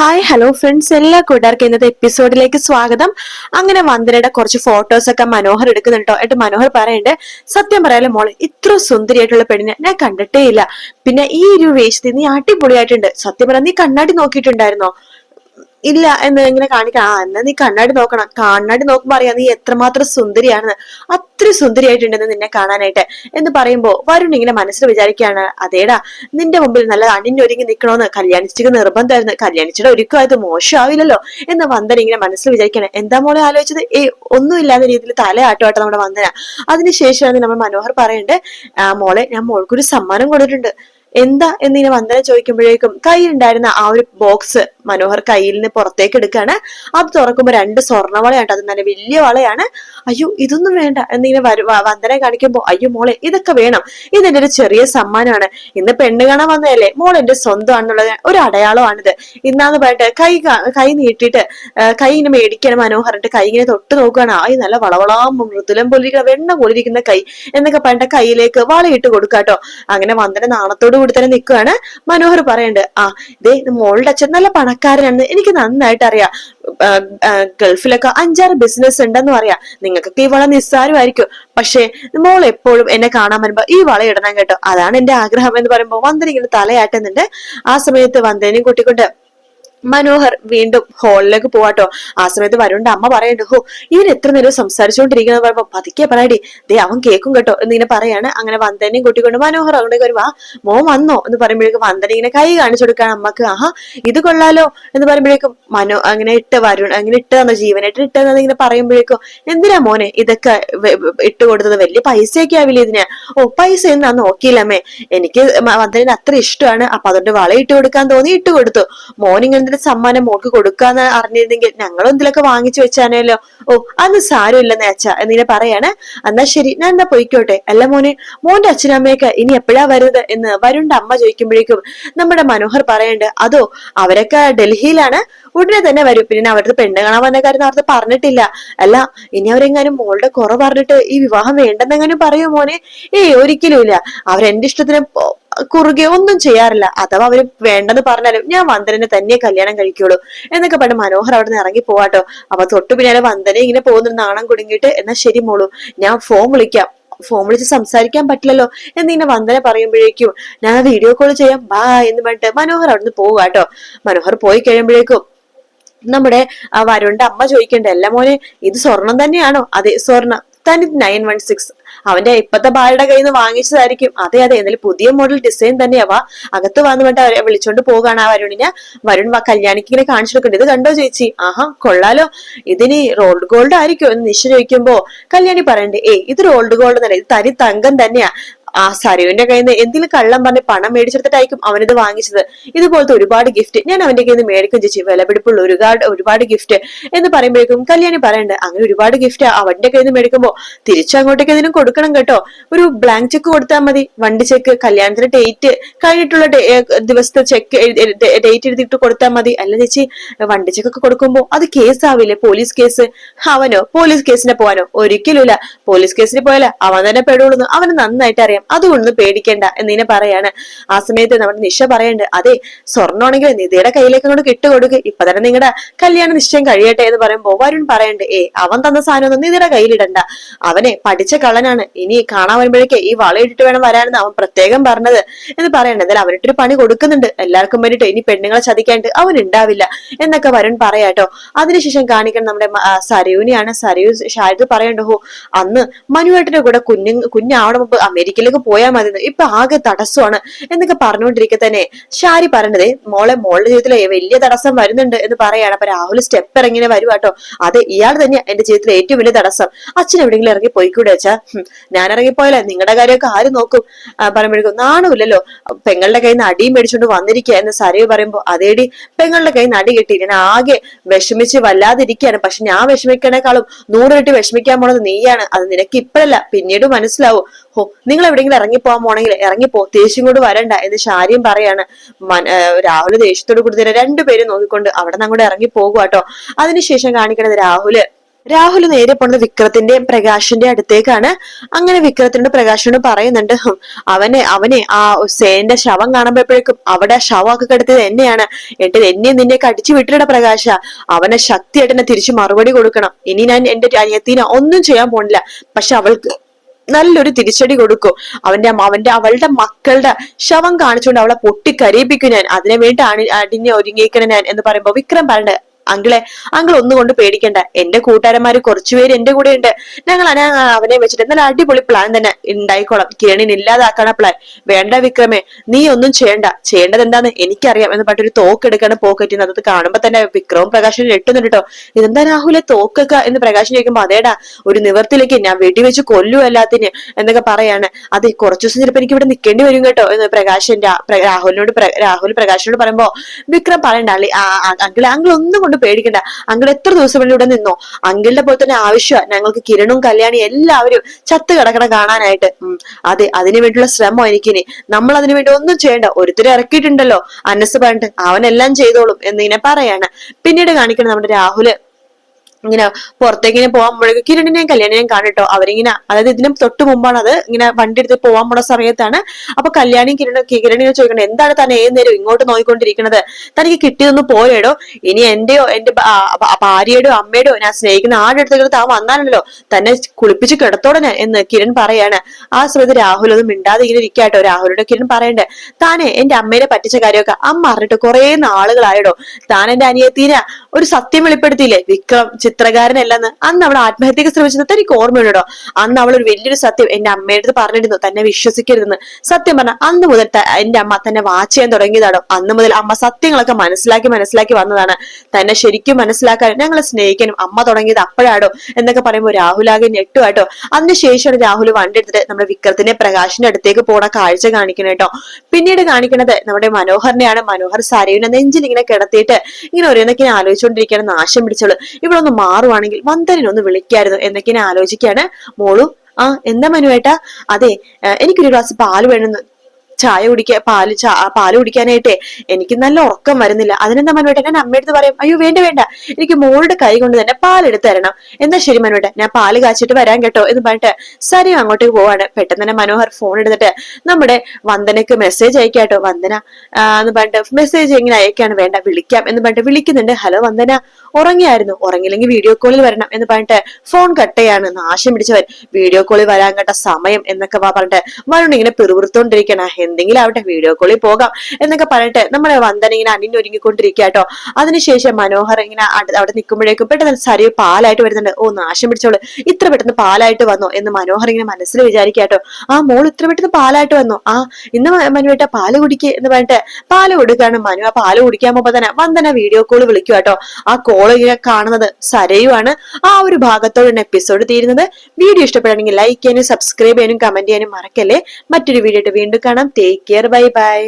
Hi hello friends എല്ലാ കൂട്ടുകാർക്കും ഇന്നത്തെ എപ്പിസോഡിലേക്ക് സ്വാഗതം. അങ്ങനെ വന്ദനയുടെ കുറച്ച് ഫോട്ടോസ് ഒക്കെ മനോഹർ എടുക്കുന്നുണ്ടോ എന്നിട്ട് മനോഹർ പറയണ്ട് സത്യം പറയാലോ മോളെ ഇത്ര സുന്ദരിയായിട്ടുള്ള പെണ്ണിനെ ഞാൻ കണ്ടിട്ടേ ഇല്ല. പിന്നെ ഈ ഒരു വേഷത്തിൽ നീ അടിപൊളിയായിട്ടുണ്ട്. സത്യം പറയാൻ നീ കണ്ണാടി നോക്കിയിട്ടുണ്ടായിരുന്നോ? ഇല്ല എന്ന് ഇങ്ങനെ കാണിക്കാം. ആ എന്നാ നീ കണ്ണാടി നോക്കണം. കണ്ണാടി നോക്കുമ്പോ അറിയാം നീ എത്രമാത്രം സുന്ദരിയാണെന്ന്. അത്ര സുന്ദരിയായിട്ടുണ്ടെന്ന് നിന്നെ കാണാനായിട്ട്. എന്ന് പറയുമ്പോ വരുൺ ഇങ്ങനെ മനസ്സിൽ വിചാരിക്കുകയാണ് അതേടാ നിന്റെ മുമ്പിൽ നല്ല അണിഞ്ഞൊരുങ്ങി നിൽക്കണോന്ന് കല്യാണിച്ചിക്ക് നിർബന്ധമായിരുന്നു. കല്യാണിച്ചിയുടെ ഒരുക്കമായത് മോശമാവില്ലല്ലോ എന്ന് വന്ദന ഇങ്ങനെ മനസ്സിൽ വിചാരിക്കുകയാണ്. എന്താ മോളെ ആലോചിച്ചത്? ഏ ഒന്നുമില്ലാത്ത രീതിയിൽ തല ആട്ടുമായിട്ട് നമ്മുടെ വന്ദന. അതിനുശേഷമാണ് നമ്മൾ മനോഹർ പറയണ്ട് ആ മോളെ ഞാൻ മോൾക്കൊരു സമ്മാനം കൊടുത്തിട്ടുണ്ട്. എന്താ എന്നിങ്ങനെ വന്ദന ചോദിക്കുമ്പോഴേക്കും കയ്യിലുണ്ടായിരുന്ന ആ ഒരു ബോക്സ് മനോഹർ കയ്യിൽ നിന്ന് പുറത്തേക്ക് എടുക്കാണ് അത് തുറക്കുമ്പോൾ രണ്ട് സ്വർണവളയാണ് അത് നല്ല വലിയ വളയാണ്. അയ്യോ ഇതൊന്നും വേണ്ട എന്നിങ്ങനെ വന്ദന കാണിക്കുമ്പോൾ അയ്യോ മോളെ ഇതൊക്കെ വേണം. ഇതെന്റെ ഒരു ചെറിയ സമ്മാനമാണ്. ഇന്ന് പെണ്ണ് കാണാൻ വന്നതല്ലേ? മോൾ എന്റെ സ്വന്തമാണെന്നുള്ളത് ഒരു അടയാളമാണിത്. ഇന്നാന്ന് പറഞ്ഞിട്ട് കൈ കൈ നീട്ടിയിട്ട് കൈ ഇങ്ങനെ മേടിക്കാൻ മനോഹറിന്റെ കൈ ഇങ്ങനെ തൊട്ട് നോക്കുകയാണ്. ആയി നല്ല വളവളാം മൃദുലം പോലിരിക്കുന്ന വെണ്ണ പോലിരിക്കുന്ന കൈ എന്നൊക്കെ പറഞ്ഞിട്ട് കൈയിലേക്ക് വളയിട്ട് കൊടുക്കാട്ടോ. അങ്ങനെ വന്ദന നാണത്തോടു കൂടി തന്നെ നിൽക്കുകയാണ്. മനോഹർ പറയണ്ട് ആ ദേ മോളുടെ അച്ഛൻ നല്ല പണക്കാരനാണ് എനിക്ക് നന്നായിട്ട് അറിയാം. ഗൾഫിലൊക്കെ അഞ്ചാറ് ബിസിനസ് ഉണ്ടെന്ന് പറയാം. നിങ്ങൾക്കൊക്കെ ഈ വള നിസ്സാരമായിരിക്കും. പക്ഷേ മോൾ എപ്പോഴും എന്നെ കാണാൻ വരുമ്പോ ഈ വള ഇടണം കേട്ടോ. അതാണ് എന്റെ ആഗ്രഹം എന്ന് പറയുമ്പോൾ വന്ദന ഇങ്ങനെ തലയാട്ടുന്നുണ്ട്. ആ സമയത്ത് വന്ദനയും കൂട്ടിക്കൊണ്ട് മനോഹർ വീണ്ടും ഹോളിലേക്ക് പോവാട്ടോ. ആ സമയത്ത് വരുണ്ട് അമ്മ പറയണ്ട ഹോ ഇവൻ എത്ര നേരം സംസാരിച്ചുകൊണ്ടിരിക്കുന്നത് പറയുമ്പോ പതുക്കെ പറയടി ദേ അവൻ കേക്കും കേട്ടോ എന്നിങ്ങനെ പറയാണ്. അങ്ങനെ വന്ദനയും കൂട്ടിക്കൊണ്ട് മനോഹർ അങ്ങോട്ടേക്ക് വരുവാ. മോൻ വന്നോ? എന്ന് പറയുമ്പോഴേക്കും വന്ദന ഇങ്ങനെ കൈ കാണിച്ചു കൊടുക്കാണ് അമ്മയ്ക്ക്. ആഹാ ഇത് കൊള്ളാലോ. എന്ന് പറയുമ്പോഴേക്കും മനോ അങ്ങനെ ഇട്ട് വരുൺ അങ്ങനെ ഇട്ട് തന്ന ജീവനായിട്ട് ഇട്ട് തന്നത് ഇങ്ങനെ പറയുമ്പോഴേക്കും എന്തിനാ മോനെ ഇതൊക്കെ ഇട്ട് കൊടുത്തത്? വലിയ പൈസയൊക്കെ ആവില്ല ഇതിന്? ഓ പൈസ ഒന്നും അന്ന് നോക്കിയില്ലമ്മേ എനിക്ക് വന്ദന അത്ര ഇഷ്ടമാണ്. അപ്പൊ അതുകൊണ്ട് വള ഇട്ട് കൊടുക്കാൻ തോന്നി ഇട്ട് കൊടുത്തു. മോൻ ഇങ്ങനത്തെ ഒരു സമ്മാനം മോൾക്ക് കൊടുക്കാന്ന് അറിഞ്ഞിരുന്നെങ്കിൽ ഞങ്ങൾ എന്തിലൊക്കെ വാങ്ങിച്ചു വെച്ചാനല്ലോ ഓ അന്ന് സാരമില്ലെന്ന് നേച്ച എന്നിങ്ങനെ പറയാണ്. എന്നാ ശരി ഞാൻ എന്നാ പൊയ്ക്കോട്ടെ. അല്ല മോനെ മോന്റെ അച്ഛനമ്മയൊക്കെ ഇനി എപ്പോഴാ വരുന്നത് എന്ന് വരുണ്ട അമ്മ ചോദിക്കുമ്പോഴേക്കും നമ്മുടെ മനോഹർ പറയണ്ട് അതോ അവരൊക്കെ ഡൽഹിയിലാണ്? ഉടനെ തന്നെ വരും. പിന്നെ അവരുടെ പെണ്ണ് കാണാൻ വന്ന കാര്യം നേരത്തെ പറഞ്ഞിട്ടില്ല. അല്ല ഇനി അവരെങ്ങാനും മോളുടെ കുറവ് പറഞ്ഞിട്ട് ഈ വിവാഹം വേണ്ടെന്നെങ്ങാനും പറയൂ മോനെ? ഏയ് ഒരിക്കലും ഇല്ല. അവരെന്റെ ഇഷ്ടത്തിന് കുറുകെ ഒന്നും ചെയ്യാറില്ല. അഥവാ അവർ വേണ്ടെന്ന് പറഞ്ഞാലും ഞാൻ വന്ദനെ തന്നെ കല്യാണം കഴിക്കുള്ളൂ എന്നൊക്കെ പറഞ്ഞ് മനോഹർ അവിടെ നിന്ന് ഇറങ്ങി പോവാട്ടോ. അപ്പൊ തൊട്ടു പിന്നാലെ വന്ദന ഇങ്ങനെ പോകുന്ന നാണം കുടുങ്ങിയിട്ട് എന്നാ ശരി മോളൂ ഞാൻ ഫോൺ വിളിക്കാം. ഫോൺ വിളിച്ച് സംസാരിക്കാൻ പറ്റില്ലല്ലോ എന്നിങ്ങനെ വന്ദന പറയുമ്പോഴേക്കും ഞാൻ വീഡിയോ കോൾ ചെയ്യാം ബാ എന്ന് പറഞ്ഞിട്ട് മനോഹർ അവിടുന്ന് പോവുക കേട്ടോ മനോഹർ പോയി കഴിയുമ്പോഴേക്കും നമ്മുടെ ആ വരുണിന്റെ അമ്മ ചോദിക്കണ്ട അല്ല മോനെ ഇത് സ്വർണം തന്നെയാണോ? അതെ സ്വർണം. തനി നയൻ വൺ സിക്സ്. അവന്റെ ഇപ്പത്തെ ബാലയുടെ കയ്യിൽ നിന്ന് വാങ്ങിച്ചതായിരിക്കും. അതെ അതെ എന്നാലും പുതിയ മോഡൽ ഡിസൈൻ തന്നെയാവാ അകത്ത് വന്നു വേണ്ട അവരെ വിളിച്ചോണ്ട് പോകാണ് ആ വരുണിനെ. വരുൺ കല്യാണിക്ക് ഇങ്ങനെ കാണിച്ചു കൊടുക്കണ്ട ഇത് കണ്ടോ ചേച്ചി? ആഹാ കൊള്ളാലോ. ഇതിനി റോൾഡ് ഗോൾഡ് ആയിരിക്കും എന്ന് നിശ്ചയിക്കുമ്പോ കല്യാണി പറയണ്ടേ ഏയ് ഇത് റോൾഡ് ഗോൾഡ് തന്നെ ഇത് തരി തങ്കം തന്നെയാ. ആ സരുവിന്റെ കയ്യിൽ നിന്ന് എന്തെങ്കിലും കള്ളം പറഞ്ഞ് പണം മേടിച്ചെടുത്തിട്ടായിരിക്കും അവനിത് വാങ്ങിച്ചത്? ഇതുപോലത്തെ ഒരുപാട് ഗിഫ്റ്റ് ഞാൻ അവന്റെ കയ്യിൽ നിന്ന് മേടിക്കും ചേച്ചി. വിലപിടിപ്പുള്ള ഒരുപാട് ഒരുപാട് ഗിഫ്റ്റ് എന്ന് പറയുമ്പോഴേക്കും കല്യാണി പറയണ്ട അങ്ങനെ ഒരുപാട് ഗിഫ്റ്റ് അവന്റെ കയ്യിൽ നിന്ന് മേടിക്കുമ്പോ തിരിച്ചു അങ്ങോട്ടേക്ക് ഇതിനും കൊടുക്കണം കേട്ടോ. ഒരു ബ്ലാങ്ക് ചെക്ക് കൊടുത്താൽ മതി. വണ്ടി ചെക്ക് കല്യാണത്തിന് ഡേറ്റ് കഴിഞ്ഞിട്ടുള്ള ദിവസത്തെ ചെക്ക് ഡേറ്റ് എഴുതിയിട്ട് കൊടുത്താൽ മതി. അല്ല ചേച്ചി വണ്ടി ചെക്കൊക്കെ കൊടുക്കുമ്പോ അത് കേസ് ആവില്ലേ? പോലീസ് കേസ് അവനോ? പോലീസ് കേസിനെ പോവാനോ? ഒരിക്കലുമില്ല. പോലീസ് കേസിന് പോയാല അവൻ തന്നെ പെടുള്ളൂ അവന് നന്നായിട്ട് അറിയാം. അതുകൊണ്ടൊന്നും പേടിക്കണ്ട എന്നിങ്ങനെ പറയാണ്. ആ സമയത്ത് നമ്മുടെ നിഷ പറയണ്ട് അതെ സ്വർണമാണെങ്കിൽ നിധിയുടെ കയ്യിലേക്ക് അങ്ങോട്ട് കിട്ടുകൊടുക്ക്. ഇപ്പൊ തന്നെ നിങ്ങളുടെ കല്യാണ നിശ്ചയം കഴിയട്ടെ എന്ന് പറയുമ്പോൾ വരുൺ പറയണ്ട് ഏ അവൻ തന്ന സാധനമൊന്നും നിധിയുടെ കയ്യിലിടണ്ട. അവനെ പഠിച്ച കള്ളനാണ്. ഇനി കാണാൻ വരുമ്പോഴേക്ക് ഈ വളയിട്ടിട്ട് വേണം വരാനെന്ന് അവൻ പ്രത്യേകം പറഞ്ഞത്. എന്ന് പറയണ്ട. എന്തായാലും അവനിട്ടൊരു പണി കൊടുക്കുന്നുണ്ട്. എല്ലാവർക്കും വേണ്ടിട്ട് ഇനി പെണ്ണുങ്ങളെ ചതിക്കാണ്ട് അവൻ ഉണ്ടാവില്ല എന്നൊക്കെ വരുൺ പറയാട്ടോ അതിനുശേഷം കാണിക്കണം നമ്മുടെ സരയുവിനെയാണ് സരയു ഷാരിദ് പറയണ്ടോ അന്ന് മനുവേട്ടന്റെ കൂടെ കുഞ്ഞു കുഞ്ഞാവണ മുമ്പ് അമേരിക്കയിലേക്ക് പോയാൽ മതി. ഇപ്പൊ ആകെ തടസ്സമാണ് എന്നൊക്കെ പറഞ്ഞുകൊണ്ടിരിക്കെ തന്നെ. ഷാരി പറഞ്ഞത് മോളെ മോളുടെ ജീവിതത്തിലെ വലിയ തടസ്സം വരുന്നുണ്ട് എന്ന് പറയാണ്. അപ്പൊ രാഹുൽ സ്റ്റെപ്പ് ഇറങ്ങിനെ വരുവാട്ടോ അത് ഇയാൾ തന്നെയാ എന്റെ ജീവിതത്തിലെ ഏറ്റവും വലിയ തടസ്സം. അച്ഛൻ എവിടെയെങ്കിലും ഇറങ്ങി പോയിക്കൂടെ വെച്ചാ ഞാൻ ഇറങ്ങിപ്പോയാലേ? നിങ്ങളുടെ കാര്യമൊക്കെ ആര് നോക്കും? പറയുമ്പോഴേക്കും നാണമില്ലല്ലോ. പെങ്ങളുടെ കയ്യിൽ നിന്ന് അടിയും മേടിച്ചോണ്ട് വന്നിരിക്കുക എന്ന് സരവ് പറയുമ്പോ അതേടി പെങ്ങളുടെ കയ്യിൽ നിന്ന് അടി കിട്ടി. ഞാൻ ആകെ വിഷമിച്ച് വല്ലാതിരിക്കുകയാണ് പക്ഷെ ഞാൻ വിഷമിക്കണേക്കാളും നൂറിരട്ടി വിഷമിക്കാൻ പോണത് നീയാണ്. അത് നിനക്ക് ഇപ്പോഴല്ല പിന്നീട് മനസ്സിലാവും. ഹോ നിങ്ങൾ എവിടെയെങ്കിലും ഇറങ്ങിപ്പോകാൻ പോണെങ്കിൽ ഇറങ്ങിപ്പോ ദേഷ്യം കൊണ്ട് വരണ്ട എന്ന് ശാര്യം പറയാണ്. രാഹുൽ ദേഷ്യത്തോട് കൂടി തന്നെ രണ്ടുപേരും നോക്കിക്കൊണ്ട് അവിടെ നിന്ന് അങ്ങോട്ട് ഇറങ്ങി കേട്ടോ അതിനുശേഷം കാണിക്കണത് രാഹുൽ. രാഹുൽ നേരെ പോണത് വിക്രത്തിന്റെ പ്രകാശിന്റെ അടുത്തേക്കാണ്. അങ്ങനെ വിക്രത്തിനോട് പ്രകാശിനോട് പറയുന്നുണ്ട് അവനെ അവനെ ആ സേന്റെ ശവം കാണുമ്പോഴേക്കും അവിടെ ആ ശവമൊക്കെ കിടത്തിയത് എന്നെയാണ്. എന്നിട്ട് എന്നെ നിന്നെ കടിച്ചു വിട്ടിട പ്രകാശ. അവനെ ശക്തിയായിട്ട് എന്നെ തിരിച്ചു മറുപടി കൊടുക്കണം. ഇനി ഞാൻ എന്റെ അനിയത്തിനെ ഒന്നും ചെയ്യാൻ പോണില്ല പക്ഷെ അവൾക്ക് നല്ലൊരു തിരിച്ചടി കൊടുക്കും. അവന്റെ അവന്റെ അവളുടെ മക്കളുടെ ശവം കാണിച്ചുകൊണ്ട് അവളെ പൊട്ടിക്കരയിപ്പിക്കും ഞാൻ. അതിനു വേണ്ടി അടിഞ്ഞ് ഒരുങ്ങിയിരിക്കണം ഞാൻ എന്ന് പറയുമ്പോ വിക്രം പറയണ്ട് അങ്കിളെ അങ്കിൾ ഒന്നും കൊണ്ട് പേടിക്കണ്ട. എന്റെ കൂട്ടുകാരന്മാര് കുറച്ചുപേര് എന്റെ കൂടെ ഉണ്ട് ഞങ്ങൾ അവനെ വെച്ചിട്ട് നല്ല അടിപൊളി പ്ലാൻ തന്നെ ഉണ്ടായിക്കോളാം. കിരണിന് ഇല്ലാതാക്കണ പ്ലാൻ വേണ്ട വിക്രമേ നീ ഒന്നും ചെയ്യണ്ട. ചെയ്യേണ്ടത് എന്താന്ന് എനിക്കറിയാം എന്ന് പറഞ്ഞിട്ട് ഒരു തോക്ക് എടുക്കാണ് പോക്കറ്റിൽ അത് കാണുമ്പോ തന്നെ വിക്രവും പ്രകാശനും ഞെട്ടുന്നുണ്ട് കേട്ടോ. ഇതെന്താ രാഹുലെ തോക്കൊക്കെ എന്ന് പ്രകാശൻ ചോദിക്കുമ്പോ അതേടാ ഒരു നിവർത്തിലേക്ക് ഞാൻ വെടിവെച്ച് കൊല്ലു എല്ലാത്തിന് എന്നൊക്കെ പറയാണ്. അത് കുറച്ചു ദിവസം ചിലപ്പോ എനിക്ക് ഇവിടെ നിൽക്കേണ്ടി വരും കേട്ടോ എന്ന് പ്രകാശൻ രാഹുലിനോട് രാഹുൽ പ്രകാശിനോട് പറയുമ്പോ വിക്രം പറയണ്ട അങ്കിൾ അങ്കിൾ ഒന്നും കൊണ്ട് പേടിക്കണ്ട. അങ്കിൾ എത്ര ദിവസം ഇവിടെ നിന്നോ? അങ്കിളിന്റെ പോലെ തന്നെ ആവശ്യമാണ് ഞങ്ങൾക്ക് കിരണും കല്യാണി എല്ലാവരും ചത്ത് കിടക്കണ കാണാനായിട്ട്. അതെ അതിനു വേണ്ടിയുള്ള ശ്രമം എനിക്കിനി. നമ്മൾ അതിനു വേണ്ടി ഒന്നും ചെയ്യണ്ട. ഒരുത്തരെ ഇറക്കിയിട്ടുണ്ടല്ലോ. അന്നസ് പറഞ്ഞിട്ട് അവനെല്ലാം ചെയ്തോളും എന്നിങ്ങനെ പറയാണ്. പിന്നീട് കാണിക്കണം നമ്മുടെ രാഹുൽ. ഇങ്ങനെ പുറത്തേക്ക് ഇങ്ങനെ പോകാൻ പോകുമ്പോഴേക്കും കിരണിനെയും കല്യാണിനെയും കാണട്ടോ അവരിങ്ങനെ അതായത് ഇതിനും തൊട്ട് മുമ്പാണ് അത് ഇങ്ങനെ വണ്ടി എടുത്ത് പോകാൻ പോണ സമയത്താണ് അപ്പൊ കല്യാണി കിരണ കിരണിനെ ചോദിക്കണം എന്താണ് തന്നെ ഏത് നേരം ഇങ്ങോട്ട് നോക്കിക്കൊണ്ടിരിക്കുന്നത് തനിക്ക് കിട്ടിയതൊന്നും പോയടോ ഇനി എന്റെയോ എന്റെ ഭാര്യയുടെയോ അമ്മയുടെയോ ഞാൻ സ്നേഹിക്കുന്ന ആരുടെ അടുത്തേക്ക് താൻ വന്നാലല്ലോ? തന്നെ കുളിപ്പിച്ച് കിടത്തോടെ ഞാൻ എന്ന് കിരൺ പറയാണ്. ആ സമയത്ത് രാഹുൽ ഒന്നും മിണ്ടാതെ ഇങ്ങനെ ഇരിക്കാട്ടോ രാഹുലിനോട് കിരൺ പറയണ്ടേ താനെ എന്റെ അമ്മേനെ പറ്റിച്ച കാര്യമൊക്കെ അമ്മ അറിഞ്ഞിട്ട് കുറെ നാളുകളായടോ. താൻ എന്റെ അനിയത്തീനെ ഒരു സത്യം വെളിപ്പെടുത്തിയില്ലേ? വിക്രം ചിത്രകാരനല്ലെന്ന് അന്ന് അവൾ ആത്മഹത്യക്ക് ശ്രമിച്ചത് തനിക്ക് ഓർമ്മയുണ്ടോ? അന്ന് അവൾ ഒരു വലിയൊരു സത്യം എന്റെ അമ്മയുടെ അടുത്ത് പറഞ്ഞിരുന്നു തന്നെ വിശ്വസിക്കരുതെന്ന്. സത്യം പറഞ്ഞ അന്ന് മുതൽ എന്റെ അമ്മ തന്നെ വാച്ച് ചെയ്യാൻ തുടങ്ങിയതാണോ. അന്ന് മുതൽ അമ്മ സത്യങ്ങളൊക്കെ മനസ്സിലാക്കി മനസ്സിലാക്കി വന്നതാണ്. തന്നെ ശരിക്കും മനസ്സിലാക്കാൻ ഞങ്ങളെ സ്നേഹിക്കാനും അമ്മ തുടങ്ങിയത് അപ്പോഴാടോ എന്നൊക്കെ പറയുമ്പോൾ രാഹുലാകെ ഞെട്ടുവാട്ടോ അതിനുശേഷമാണ് രാഹുൽ വണ്ടി എടുത്തിട്ട് നമ്മുടെ വിക്രത്തിനെ പ്രകാശിന്റെ അടുത്തേക്ക് പോണ കാഴ്ച കാണിക്കണം കേട്ടോ പിന്നീട് കാണിക്കണത് നമ്മുടെ മനോഹറിനെയാണ്. മനോഹർ സരയുവിനെ നെഞ്ചിൽ ഇങ്ങനെ കിടത്തിയിട്ട് ഇങ്ങനെ ഓരോന്നൊക്കെ ആലോചിച്ചുകൊണ്ടിരിക്കുകയാണ്. നാശം പിടിച്ചോളൂ ഇവിടെ ഒന്ന് മാറുവാണെങ്കിൽ വന്ദനെ ഒന്ന് വിളിക്കായിരുന്നു എന്നൊക്കെ ഞാൻ ആലോചിക്കാണ് മോളു ആ എന്താ മനുവേട്ടാ? അതെ എനിക്കൊരു ഗ്ലാസ് പാൽ വേണമെന്ന് ചായ കുടിക്കാൻ പാൽ ചാ പാൽ കുടിക്കാനായിട്ടേ. എനിക്ക് നല്ല ഉറക്കം വരുന്നില്ല. അതിനെന്താ മനുവേട്ട? ഞാൻ അമ്മയടുത്ത് പറയും അയ്യോ വേണ്ട വേണ്ട. എനിക്ക് മോളുടെ കൈ കൊണ്ട് തന്നെ പാലെടുത്ത് തരണം. എന്നാ ശരി മനുവേട്ട? ഞാൻ പാൽ കാച്ചിട്ട് വരാൻ കേട്ടോ എന്ന് പറഞ്ഞിട്ട് സരി അങ്ങോട്ടേക്ക് പോവാണ്. പെട്ടെന്ന് തന്നെ മനോഹർ ഫോൺ എടുത്തിട്ട് നമ്മുടെ വന്ദനക്ക് മെസ്സേജ് അയക്കാട്ടോ വന്ദന എന്ന് പറഞ്ഞിട്ട് മെസ്സേജ് എങ്ങനെ അയക്കാണ്. വേണ്ട വിളിക്കാം എന്ന് പറഞ്ഞിട്ട് വിളിക്കുന്നുണ്ട്. ഹലോ വന്ദന ഉറങ്ങിയായിരുന്നു. ഉറങ്ങില്ലെങ്കിൽ വീഡിയോ കോളിൽ വരണം എന്ന് പറഞ്ഞിട്ട് ഫോൺ കട്ടയാണ് നാശം പിടിച്ചവൻ. വീഡിയോ കോളിൽ വരാൻ കേട്ട സമയം എന്നൊക്കെ പറഞ്ഞിട്ട് വരുൺ ഇങ്ങനെ പിറുപിറുത്തോണ്ടിരിക്കണ. എന്തെങ്കിലും ആവട്ടെ വീഡിയോ കോളിൽ പോകാം എന്നൊക്കെ പറഞ്ഞിട്ട് നമ്മുടെ വന്ദന ഇങ്ങനെ അണിഞ്ഞൊരുങ്ങിക്കൊണ്ടിരിക്കാട്ടോ അതിനുശേഷം മനോഹർ ഇങ്ങനെ അവിടെ നിൽക്കുമ്പോഴേക്കും പെട്ടെന്ന് സരി പാലായിട്ട് വരുന്നുണ്ട്. ഓ നാശം പിടിച്ചോളൂ ഇത്ര പെട്ടെന്ന് പാലായിട്ട് വന്നോ എന്ന് മനോഹർ ഇങ്ങനെ മനസ്സിൽ വിചാരിക്കാട്ടോ ആ മോൾ ഇത്ര പെട്ടെന്ന് പാലായിട്ട് വന്നോ? ആ ഇന്ന് മനുവേട്ട പാൽ കുടിക്കുക എന്ന് പറഞ്ഞിട്ട് പാൽ കൊടുക്കാണ് മനു ആ പാൽ കുടിക്കാൻ പോകുമ്പോ തന്നെ വന്ദന വീഡിയോ കോൾ വിളിക്കുക കേട്ടോ. ആ കോൾ ഇങ്ങനെ കാണുന്നത് സരയുമാണ് ആ ഒരു ഭാഗത്തോടാണ് എപ്പിസോഡ് തീരുന്നത്. വീഡിയോ ഇഷ്ടപ്പെടുകയാണെങ്കിൽ ലൈക്ക് ചെയ്യാനും സബ്സ്ക്രൈബ് ചെയ്യാനും കമന്റ് ചെയ്യാനും മറക്കല്ലേ. മറ്റൊരു വീഡിയോ വീണ്ടും കാണാം. Take care bye bye